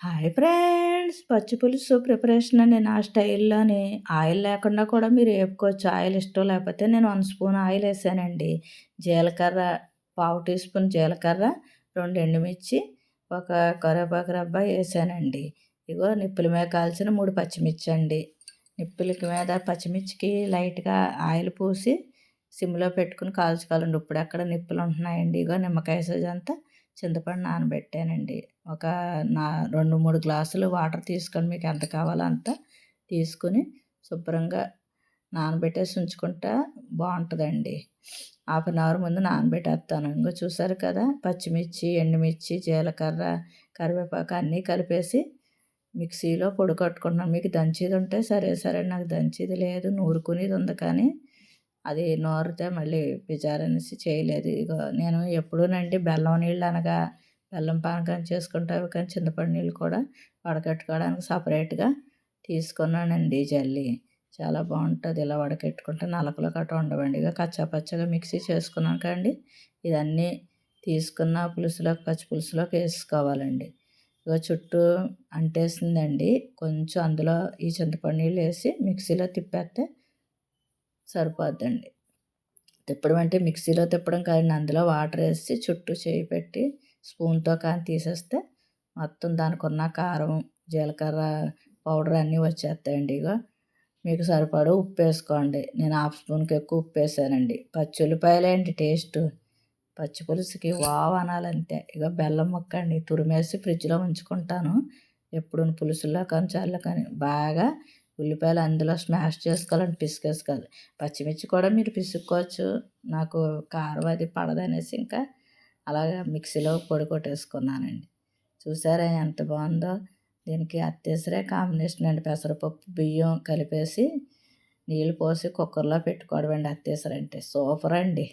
Hi friends! పచ్చి పులుసు preparation అని నా స్టైల్లోని ఆయిల్ లేకుండా కూడా మీరు వేపుకోవచ్చు. ఆయిల్ ఇష్టం లేకపోతే నేను వన్ స్పూన్ ఆయిల్ వేసానండి. జీలకర్ర పావు టీ స్పూన్ జీలకర్ర రెండు ఎండుమిర్చి ఒక కరివేపాకు రబ్బ వేసానండి. ఇగో నిప్పుల మీద కాల్చిన మూడు పచ్చిమిర్చి అండి. నిప్పులకి మీద పచ్చిమిర్చికి లైట్గా ఆయిల్ పూసి సిమ్లో పెట్టుకుని కాల్చుకోవాలండి. ఇప్పుడు ఎక్కడ నిప్పులు ఉంటున్నాయండి. ఇగో నిమ్మకాయ సైజ్ అంతా చింతపండు నానబెట్టానండి. ఒక నా రెండు మూడు గ్లాసులు వాటర్ తీసుకొని మీకు ఎంత కావాలో అంత తీసుకుని శుభ్రంగా నానబెట్టేసి ఉంచుకుంటా బాగుంటుందండి. హాఫ్ అన్ అవర్ ముందు నానబెట్టేస్తాను. ఇంకా చూసారు కదా పచ్చిమిర్చి ఎండుమిర్చి జీలకర్ర కరివేపాకు అన్నీ కలిపేసి మిక్సీలో పొడి కట్టుకుంటున్నాను. మీకు దంచేది ఉంటే సరే సరే నాకు దంచేది లేదు నూరుకునేది ఉంది కానీ అది నోరితే మళ్ళీ విచారణసి చేయలేదు. ఇగో నేను ఎప్పుడూనండి బెల్లం నీళ్ళు అనగా బెల్లం పానకం చేసుకుంటావు కానీ చింతపండు నీళ్ళు కూడా వడకట్టుకోవడానికి సపరేట్గా తీసుకున్నానండి జల్లి. చాలా బాగుంటుంది ఇలా వడకెట్టుకుంటే నలకలు కట్ట ఉండవండి. ఇక కచ్చాపచ్చగా మిక్సీ చేసుకున్నాం కండి ఇదన్నీ తీసుకున్న పులుసులోకి పచ్చి పులుసులోకి వేసుకోవాలండి. ఇక చుట్టూ అంటేసిందండి కొంచెం అందులో ఈ చింతపండు నీళ్ళు వేసి మిక్సీలో తిప్పేస్తే సరిపోద్దండి. తిప్పడం అంటే మిక్సీలో తిప్పడం కానీ అందులో వాటర్ వేసి చుట్టూ చేయి పెట్టి స్పూన్తో కానీ తీసేస్తే మొత్తం దానికి ఉన్న కారం జీలకర్ర పౌడర్ అన్నీ వచ్చేస్తాయండి ఇక మీకు సరిపడ ఉప్పు వేసుకోండి. నేను హాఫ్ స్పూన్కి ఎక్కువ ఉప్పు వేసానండి. పచ్చి ఉల్లిపాయలేంటి టేస్ట్? పచ్చి పులుసుకి వావ్ అనాలంతే. ఇక బెల్లం ముక్క అండి తురిమేసి ఫ్రిడ్జ్లో ఉంచుకుంటాను. ఎప్పుడు పులుసుల్లో కానీ చల్ల కానీ బాగా ఉల్లిపాయలు అందులో స్మాష్ చేసుకోవాలని పిసికేసుకోవాలి. పచ్చిమిర్చి కూడా మీరు పిసుక్కోవచ్చు. నాకు కారం అది పడదనేసి ఇంకా అలాగా మిక్సీలో పొడి కొట్టేసుకున్నానండి. చూసారా ఎంత బాగుందో? దీనికి అత్తేసరే కాంబినేషన్ అండి. పెసరపప్పు బియ్యం కలిపేసి నీళ్ళు పోసి కుక్కర్లో పెట్టుకోవడం అండి అత్తేసరంటే సూపర్ అండి